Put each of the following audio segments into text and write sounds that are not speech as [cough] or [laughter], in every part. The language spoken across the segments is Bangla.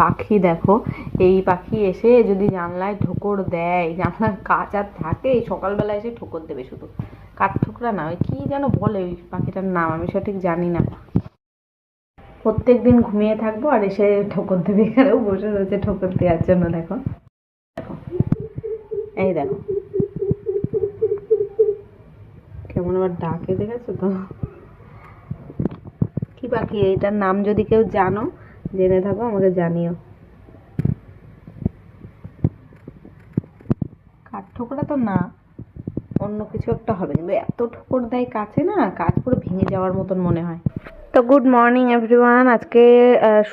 পাখি দেখো, এই পাখি এসে যদি জানলায় ঠোকর দেয়, জানলার কাজ আর থাকে, এই সকালবেলা এসে ঠোকর দেবে শুধু। কাঠ ঠোকরা না, ওই কি যেন বলে ওই পাখিটার নাম, আমি সঠিক জানি না। প্রত্যেক দিন ঘুমিয়ে থাকব আর এসে ঠোকর দেবে এখানেও বসে রয়েছে ঠোকর দেওয়ার জন্য, দেখো। দেখো। এই দেখো। কেমন আবার ডাকে, দেখেছ তো? কি পাখি, এইটার নাম যদি কেউ জানো জেনে থাকো আমাকে জানিও। কাঠ ঠোকরা তো না অন্য কিছু একটা হবে। কিন্তু এত ঠোকর দেয় কাছে না কাজ পুরো ভেঙে যাওয়ার মতন মনে হয়। তো গুড মর্নিং এভরিওয়ান আজকে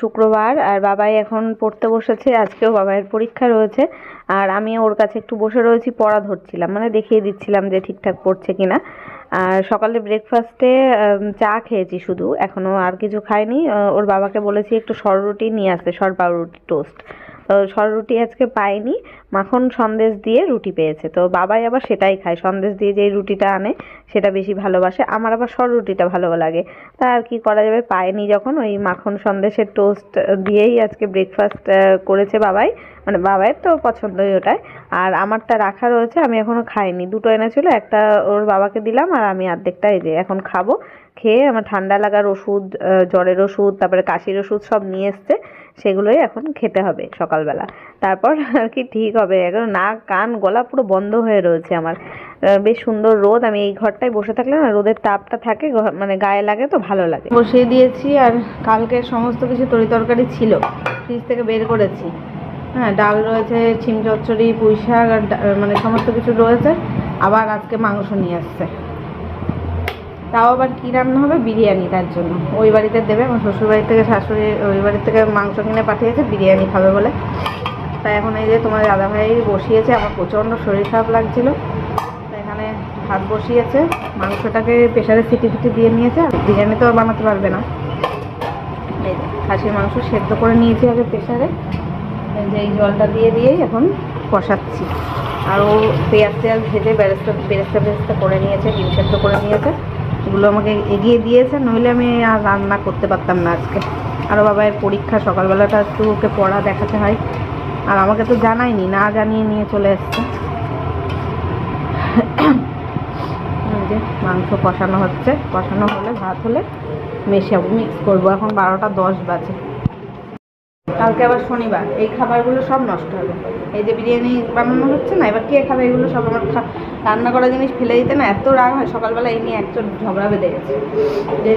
শুক্রবার আর বাবাই এখন পড়তে বসেছে। আজকেও বাবাইয়ের পরীক্ষা রয়েছে। আর আমি ওর কাছে একটু বসে রয়েছি পড়া ধরছিলাম। মানে দেখিয়ে দিচ্ছিলাম যে ঠিকঠাক পড়ছে কিনা। আর সকালে ব্রেকফাস্টে চা খেয়েছি শুধু। এখনও আর কিছু খাইনি। ওর বাবাকে বলেছি একটু সররুটি নিয়ে আসতে, সর পাউরুটি টোস্ট তো সররুটি আজকে পাইনি, মাখন সন্দেশ দিয়ে রুটি পেয়েছে। তো বাবাই আবার সেটাই খায়, সন্দেশ দিয়ে যেই রুটিটা আনে, সেটা বেশি ভালোবাসে। আমার আবার সর রুটিটা ভালো লাগে। তা আর কি করা যাবে? পায়নি যখন ওই মাখন সন্দেশের টোস্ট দিয়েই আজকে ব্রেকফাস্ট করেছে বাবাই। মানে বাবাইয়ের তো পছন্দই ওটাই। আর আমারটা রাখা রয়েছে, আমি এখনও খাইনি। দুটো এনেছিল, একটা ওর বাবাকে দিলাম, আর আমি অর্ধেকটা এই যে এখন খাব। খেয়ে আমার ঠান্ডা লাগার ওষুধ জ্বরের ওষুধ, তারপরে কাশির ওষুধ সব নিয়ে এসছে, সেগুলোই এখন খেতে হবে সকালবেলা। তারপর আর কি ঠিক হবে, এখন নাক, কান, গলা পুরো বন্ধ হয়ে রয়েছে আমার। বেশ সুন্দর রোদ, আমি এই ঘরটায় বসে থাকলে না রোদের তাপটা থাকে মানে গায়ে লাগে তো ভালো লাগে। বসিয়ে দিয়েছি আর কালকে সমস্ত কিছু তরি তরকারি ছিল, ফ্রিজ থেকে বের করেছি। হ্যাঁ ডাল রয়েছে ছিম চচ্চড়ি পুঁই শাক আর মানে সমস্ত কিছু রয়েছে, আবার আজকে মাংস নিয়ে আসছে। তাও আবার কী রান্না হবে? বিরিয়ানি তার জন্য। ওই বাড়িতে দেবে, আমার শ্বশুর বাড়ি থেকে শাশুড়ি ওই বাড়ি থেকে মাংস কিনে পাঠিয়েছে, বিরিয়ানি খাবে বলে। তাই এখন এই যে তোমার দাদা ভাই বসিয়েছে, আমার প্রচণ্ড শরীর খারাপ লাগছিল। এখানে ভাত বসিয়েছে, মাংসটাকে প্রেশারে সিটি ফিটি দিয়ে নিয়েছে, আর বিরিয়ানি তো বানাতে পারবে না। খাসির মাংস সেদ্ধ করে নিয়েছি আগে প্রেশারে যে এই জলটা দিয়ে দিয়েই এখন কষাচ্ছি। আর ও পেঁয়াজ টেয়াজ ভেজে বেরেস্তা বেরেস্তা বেরেস্তা করে নিয়েছে, ডিম সেদ্ধ করে নিয়েছে। এগুলো আমাকে এগিয়ে দিয়েছে, নইলে আমি আর রান্না করতে পারতাম না আজকে। আরও বাবা এর পরীক্ষা, সকালবেলাটা একটু ওকে পড়া দেখাতে হয়। আর আমাকে তো জানায়নি, না জানিয়ে নিয়ে চলে এসছে। যে মাংস কষানো হচ্ছে। কষানো হলে, ভাত হলে, মেশাবো মিক্স করব। এখন বারোটা দশ বাজে। কালকে আবার শনিবার, এই খাবারগুলো সব নষ্ট হবে। এই যে বিরিয়ানি বানানো হচ্ছে না, এবার কে খাবে এগুলো সব আমার রান্না করা জিনিস ফেলে দিতে না, এত রাগ হয়। সকালবেলা এই নিয়ে একটা ঝগড়া বেঁধে গেছে। যে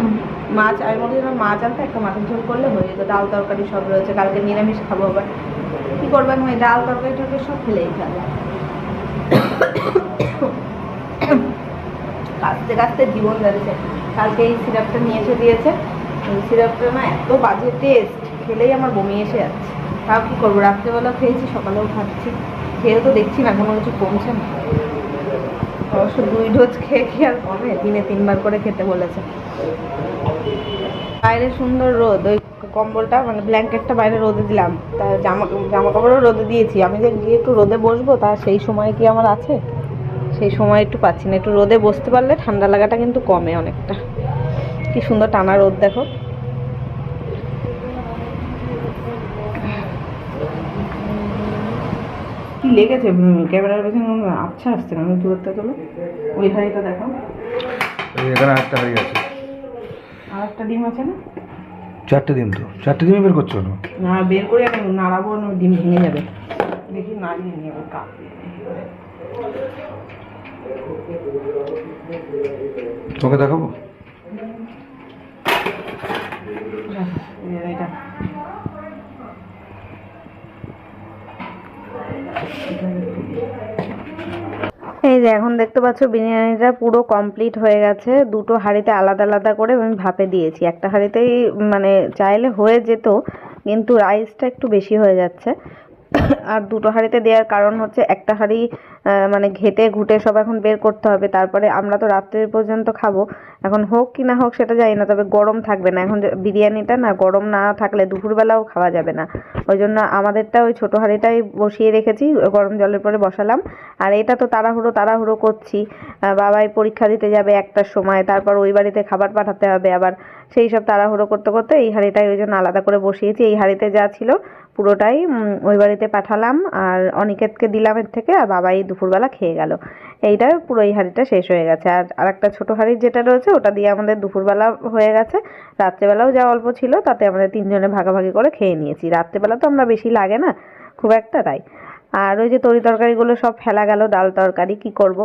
[clears throat] মাছ, আমি বলছিলাম মাছ আনতে একটা মাছের ঝোল করলে হয়ে যেত, ডাল তরকারি সব রয়েছে, কালকে নিরামিষ খাব আবার। কী করব আমি ডাল তরকারি টরকারি সব ফেলে। দিতে হবে কাঁদতে কাঁদতে জীবন যাচ্ছে। কালকে এই সিরাপটা নিয়ে এসে দিয়েছে। সিরাপটা না এত বাজে টেস্ট খেলেই আমার বমি এসে যাচ্ছে। তাও কী করব? রাত্রেবেলা খেয়েছি, সকালেও খাচ্ছি। খেয়েও তো দেখছি না কোনো কিছু কমছে না। অবশ্য দুই ডোজ খেয়ে কি আর কমে? দিনে তিনবার করে খেতে বলেছে। বাইরে সুন্দর রোদ। ওই কম্বলটা মানে ব্ল্যাঙ্কেটটা বাইরে রোদে দিলাম। তা জামা জামা কাপড়ও রোদে দিয়েছি। আমি যে গিয়ে একটু রোদে বসবো, তা সেই সময় কি আমার আছে? সেই সময় একটু পাচ্ছি না। একটু রোদে বসতে পারলে ঠান্ডা লাগাটা কিন্তু কমে অনেকটা। কি সুন্দর টানা রোদ দেখো। কি লেগেছে? ক্যামেরার পেছনে আচ্ছা আসছে না আমি দূরত্ব তোলো ওই হাড়িটা দেখো। এখানে একটা হারিয়ে গেছে আর একটা ডিম আছে না? চারটে দিন তো। চারটে দিনই বের করছ না বের করে নাড়াবো না ডিম ভেঙে যাবে। দেখি নাড়িয়ে নিয়ে যাব কাপ তোকে দেখাবো? এটা। এই যে এখন দেখতে পাচ্ছ বিরিয়ানিটা পুরো কমপ্লিট হয়ে গেছে। দুটো হাঁড়িতে আলাদা আলাদা করে আমি ভাপে দিয়েছি। একটা হাঁড়িতেই মানে চাইলে হয়ে যেত, কিন্তু রাইসটা একটু বেশি হয়ে যাচ্ছে। আর দুটো হাঁড়িতে দেওয়ার কারণ হচ্ছে একটা হাঁড়ি মানে ঘেটে ঘুটে সব এখন বের করতে হবে। তারপরে আমরা তো রাত্রি পর্যন্ত খাব। এখন হোক কি না হোক সেটা জানি না, তবে গরম থাকবে না। এখন বিরিয়ানিটা না গরম না থাকলে দুপুরবেলাও খাওয়া যাবে না। ওই জন্য আমাদেরটা ওই ছোটো হাঁড়িটাই বসিয়ে রেখেছি, গরম জলের পরে বসালাম। আর এটা তো তাড়াহুড়ো তাড়াহুড়ো করছি। বাবাই পরীক্ষা দিতে যাবে একটার সময়, তারপর ওই বাড়িতে খাবার পাঠাতে হবে। আবার সেই সব তাড়াহুড়ো করতে করতে এই হাঁড়িটাই ওই জন্য আলাদা করে বসিয়েছি। এই হাঁড়িতে যা ছিল পুরোটাই ওই বাড়িতে পাঠালাম আর অনিকেতকে দিলাম এর থেকে আর বাবাই দুপুরবেলা খেয়ে গেল। এইটা পুরো এই হাঁড়িটা শেষ হয়ে গেছে। আর আরেকটা ছোটো হাঁড়ির যেটা রয়েছে ওটা দিয়ে আমাদের দুপুরবেলা হয়ে গেছে। রাত্রেবেলাও যা অল্প ছিল তাতে আমাদের তিনজনে ভাগাভাগি করে খেয়ে নিয়েছি। রাত্রেবেলা তো আমরা বেশি লাগে না, খুব একটা তাই। আর ওই যে তরি তরকারিগুলো সব ফেলা গেল, ডাল তরকারি, কি করব?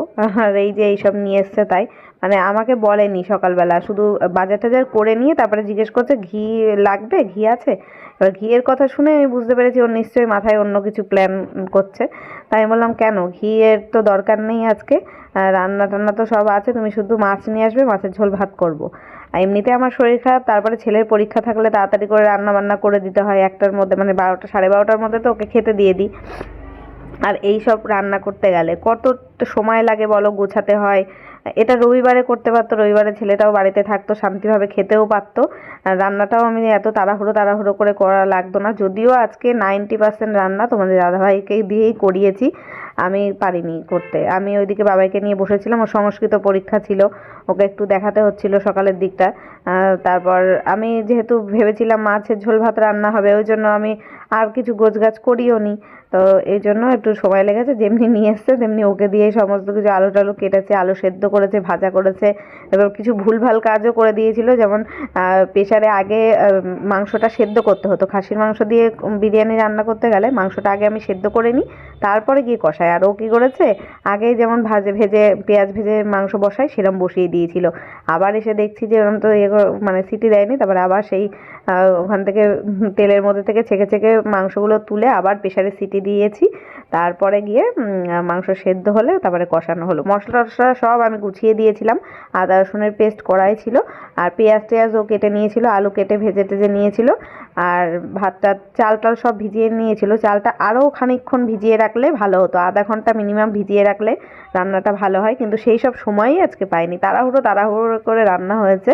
আর এই যে এইসব নিয়ে এসছে তাই। মানে আমাকে বলেনি সকালবেলা, শুধু বাজার টাজার করে নিয়ে তারপরে জিজ্ঞেস করছে, ঘি লাগবে? ঘি আছে? এবার ঘিয়ের কথা শুনে আমি বুঝতে পেরেছি ওর নিশ্চয়ই মাথায় অন্য কিছু প্ল্যান করছে। তাই আমি বললাম, কেন? ঘিয়ের তো দরকার নেই আজকে। রান্না টান্না তো সব আছে, তুমি শুধু মাছ নিয়ে আসবে, মাছের ঝোল ভাত করব। এমনিতে আমার শরীর খারাপ, তারপরে ছেলের পরীক্ষা থাকলে তাড়াতাড়ি করে রান্না বান্না করে দিতে হয়। একটার মধ্যে মানে বারোটা, সাড়ে বারোটার মধ্যে তো ওকে খেতে দিয়ে দিই। আর এই সব রান্না করতে গেলে কত সময় লাগে বলো গোছাতে হয়? এটা রবিবারে করতে পারতো, রবিবারে ছেলেটাও বাড়িতে থাকতো, শান্তিভাবে খেতেও পারতো। রান্নাটাও আমি এত তাড়াহুড়ো তাড়াহুড়ো করে করা লাগতো না, যদিও আজকে নাইনটি পার্সেন্ট রান্না তোমাদের দাদাভাইকে দিয়েই করিয়েছি, আমি পারিনি করতে। আমি ওইদিকে বাবাইকে নিয়ে বসেছিলাম, ওর সংস্কৃত পরীক্ষা ছিল, ওকে একটু দেখাতে হচ্ছিল সকালের দিকটা। তারপর আমি যেহেতু ভেবেছিলাম মাছের ঝোল ভাত রান্না হবে, ওই জন্য আমি আর কিছু গোছগাছ করিও নি। তো এই জন্য একটু সময় লেগেছে, যেমনি নিয়ে এসছে, তেমনি ওকে দিয়ে সমস্ত কিছু আলু টালু কেটেছে, আলু সেদ্ধ করেছে, ভাজা করেছে, এবার কিছু ভুলভাল কাজও করে দিয়েছিল, যেমন প্রেশারে আগে মাংসটা সেদ্ধ করতে হতো। খাসির মাংস দিয়ে বিরিয়ানি রান্না করতে গেলে মাংসটা আগে আমি সেদ্ধ করে নিই, তারপরে গিয়ে কষাই। আর ও কী করেছে? আগে যেমন ভাজে, ভেজে, পেঁয়াজ ভেজে মাংস বসাই সেরকম বসিয়ে দিয়েছিল। আবার এসে দেখছি যে ওরকম তো ইয়ে মানে সিটি দেয়নি, তারপরে আবার সেই ওখান থেকে তেলের মধ্যে থেকে ছেঁকে ছেঁকে মাংসগুলো তুলে আবার প্রেশারে সিটি দিয়েছি। তারপরে গিয়ে মাংস সেদ্ধ হলে তারপরে কষানো হলো। মশলা টশলা সব আমি গুছিয়ে দিয়েছিলাম। আদা, রসুনের পেস্ট করাই ছিল। আর পেঁয়াজ টেয়াজও কেটে নিয়েছিল, আলু কেটে ভেজে টেজে নিয়েছিল। আর ভাতটা, চাল টাল সব ভিজিয়ে নিয়েছিল। চালটা আরও খানিকক্ষণ ভিজিয়ে রাখলে ভালো হতো। আধা ঘণ্টা মিনিমাম ভিজিয়ে রাখলে রান্নাটা ভালো হয়। কিন্তু সেই সব সময়ই আজকে পাইনি। তাড়াহুড়ো তাড়াহুড়ো করে রান্না হয়েছে।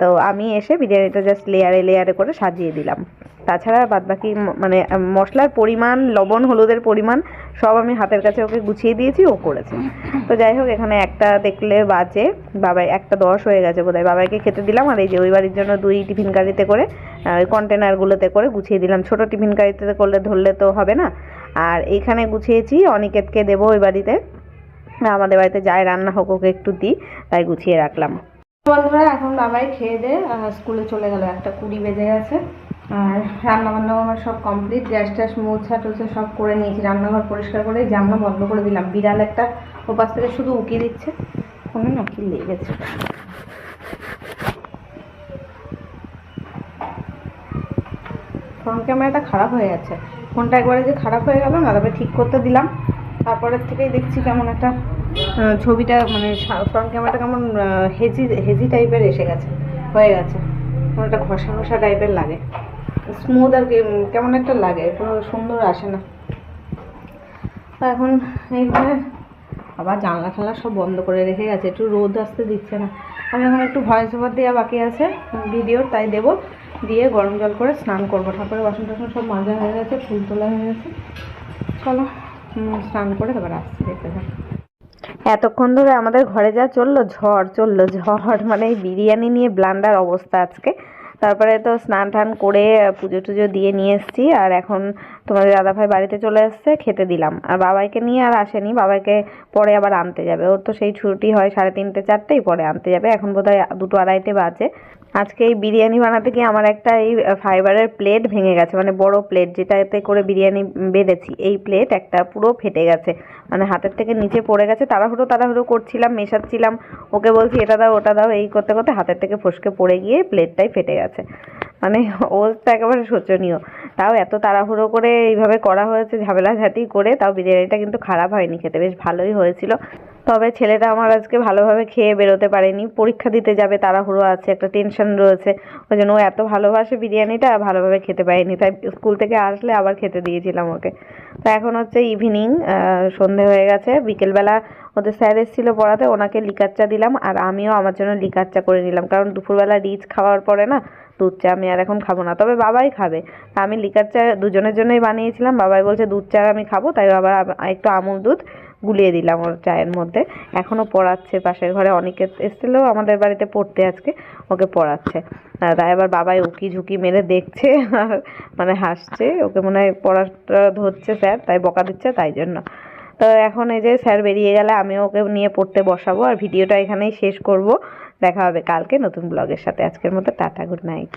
তো আমি এসে বিরিয়ানিটা জাস্ট লেয়ারে লেয়ারে করে সাজিয়ে দিলাম। তাছাড়া বাদবাকি মানে মশলার পরিমাণ, লবণ, হলুদের পরিমাণ সব আমি হাতের কাছে ওকে গুছিয়ে দিয়েছি, ও করেছে। তো যাই হোক, এখানে একটা দেখলে বাজে, বাবাই একটা দশ হয়ে গেছে বোধহয়। বাবাইকে খেতে দিলাম আর এই যে ওই বাড়ির জন্য দুই টিফিন গাড়িতে করে ওই কন্টেনারগুলোতে করে গুছিয়ে দিলাম। ছোট টিফিন গাড়িতে করলে ধরলে তো হবে না। আর এইখানে গুছিয়েছি, অনিকেতকে দেবো ওই বাড়িতে। আমাদের বাড়িতে যাই, রান্না হোক, ওকে একটু দিই, তাই গুছিয়ে রাখলাম। বন্ধুরা, এখন বাবাই খেয়ে দে স্কুলে চলে গেল, একটা কুড়ি বেজে গেছে। আর রান্না বান্নাও আমার সব কমপ্লিট গ্যাস ট্যাস, মোছা টোছা সব করে নিয়েছি, রান্নাঘর পরিষ্কার করে জানলা বন্ধ করে দিলাম। বিড়াল একটা ওপাশ থেকে শুধু উকি দিচ্ছে ফোনে না কি লেগেছে। ফোন ক্যামেরাটা খারাপ হয়ে গেছে। ফোনটা একবারে যে খারাপ হয়ে গেল, না তারপরে ঠিক করতে দিলাম। তারপরের থেকেই দেখছি কেমন একটা ছবিটা মানে ফ্রন্ট ক্যামেরাটা কেমন হেজি হেজি টাইপের এসে গেছে, হয়ে গেছে। কেমন একটা ঘষা ঘষা টাইপের লাগে। স্মুথ আর কেমন একটা লাগে, কোনো সুন্দর আসে না। তো এখন এইভাবে আবার জানলা ঠানলা সব বন্ধ করে রেখে গেছে, একটু রোদ আসতে দিচ্ছে না। আমি এখন একটু ভয়েস ওভার দেওয়া বাকি আছে ভিডিও তাই দেবো। দিয়ে গরম জল করে স্নান করব। ঠাকুরের বাসন টাসন সব মাজা হয়ে গেছে, ফুল তোলা হয়ে গেছে। চলো স্নান করে তারপর আসছি, দেখতে থাক। এতক্ষণ ধরে আমাদের ঘরে যা চলল, ঝড় চলল, ঝড় মানে এই বিরিয়ানি নিয়ে ব্লান্ডার অবস্থা আজকে। তারপরে তো স্নান টান করে পুজো টুজো দিয়ে নিয়ে এসেছি, আর এখন তোমাদের দাদাভাই বাড়িতে চলে এসছে, খেতে দিলাম। আর বাবাইকে নিয়ে আর আসেনি, বাবাইকে পরে আবার আনতে যাবে। ওর তো সেই ছুটি হয় সাড়ে তিনটে, চারটেই পরে আনতে যাবে। এখন বোধহয় দুটো আড়াইটে বাজে। আজকে এই বিরিয়ানি বানাতে গিয়ে আমার একটা এই ফাইবারের প্লেট ভেঙে গেছে মানে বড় প্লেট যেটাতে করে বিরিয়ানি বেড়েছি এই প্লেট একটা পুরো ফেটে গেছে মানে হাতের থেকে নিচে পড়ে গেছে, তাড়াহুড়ো তাড়াহুড়ো করছিলাম, মেশাচ্ছিলাম, ওকে বলছি এটা দাও, ওটা দাও, এই করতে করতে হাতের থেকে ফসকে পড়ে গিয়ে প্লেটটাই ফেটে গেছে মানে অবস্থা একেবারে শোচনীয়। তাও এত তাড়াহুড়ো করে এইভাবে করা হয়েছে ঝামেলা ঝাঁটি করে, তাও বিরিয়ানিটা কিন্তু খারাপ হয়নি, খেতে বেশ ভালোই হয়েছিল। তবে ছেলেটা আমার আজকে ভালোভাবে খেয়ে বেরোতে পারেনি, পরীক্ষা দিতে যাবে, তাড়াহুড়ো আছে, একটা টেনশন রয়েছে। ওই জন্য ও এত ভালোবাসে বিরিয়ানিটা, ভালোভাবে খেতে পারেনি। তাই স্কুল থেকে আসলে আবার খেতে দিয়েছিলাম ওকে। তো এখন হচ্ছে ইভিনিং সন্ধে হয়ে গেছে, বিকেলবেলা ওদের স্যার এসেছিল পড়াতে, ওনাকে লিকার চা দিলাম, আর আমিও আমার জন্য লিকার চা করে নিলাম। কারণ দুপুরবেলা রিচ খাওয়ার পরে না দুধ চা আমি আর এখন খাব না। তবে বাবাই খাবে। আমি লিকার চা দুজনের জন্যই বানিয়েছিলাম। বাবাই বলছে, দুধ চা আমি খাব। তাই আবার একটু আমুল দুধ গুলিয়ে দিলাম ওর চায়ের মধ্যে। এখনও পড়াচ্ছে পাশের ঘরে। অনেকে এসেছিল আমাদের বাড়িতে পড়তে আজকে। ওকে পড়াচ্ছে। তাই আবার বাবাই উকি ঝুঁকি মেরে দেখছে আর মানে হাসছে। ওকে মনে হয় পড়াটা ধরছে স্যার, তাই বকা দিচ্ছে তাই জন্য। তো এখন এই যে স্যার বেরিয়ে গেলে আমিও ওকে নিয়ে পড়তে বসাবো। আর ভিডিওটা এখানেই শেষ করব। দেখা হবে কালকে নতুন ব্লগের সাথে। আজকের মতো টাটা গুড নাইট